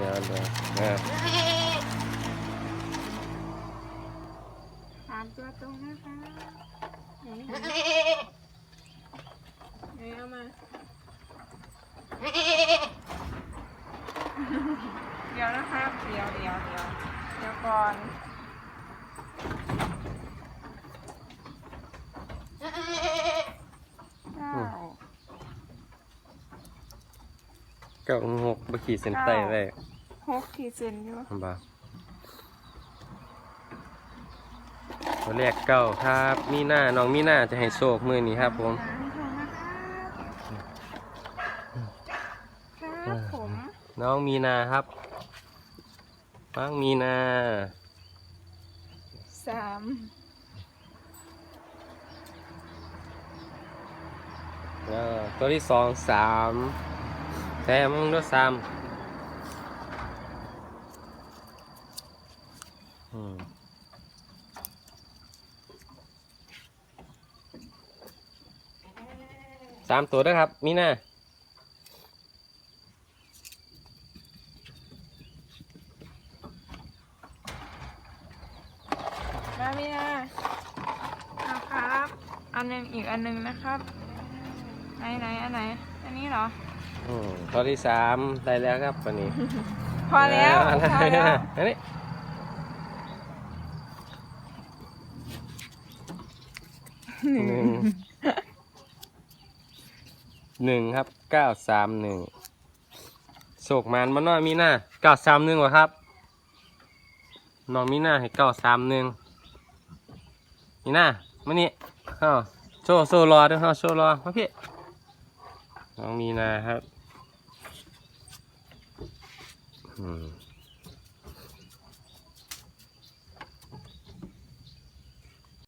เดี๋ยวเดี๋ยวเออสามตัวตรงนะคะไหนไหนไหนเอามา เดี๋ยวนะครับ เดี๋ยวเดี๋ยวเดี๋ยวเดี๋ยวก่อนเก้าเก้าหกบขีดเส้นใต้ไว้ หกขีดเส้นอยู่บ่าตัวแรกเก้าครับ มีหน้าน้องมีหน้าจะให้โชคมือนี้ครับผมหาให้ทองนะครับครับผม น้องมีนาครับฟังมีนาสามแล้วตัวที่สองสามแซมมึงด้วยสาม อืมสามตัวด้วยครับ มีนามาเมียเอาครับ อันหนึ่งอีกอันหนึ่งนะครับ ไหนไหนอันไหน อันนี้เหรอ อืมตัวที่สามได้แล้วครับวันนี้ พอแล้วอันพอแล้ว อันนี้ หนึ่งหนึ่งครับเก้าสามหนึ่งโศกมันมาน้อยมีหน้าเก้าสามหนึ่งวะครับน้องมีหน้าให้เก้าสามหนึ่งมีหน้ามานี่อ้าโซ่โซ่รอด้วยเอ้าโซ่รอมาพี่น้องมีนาครับ อืม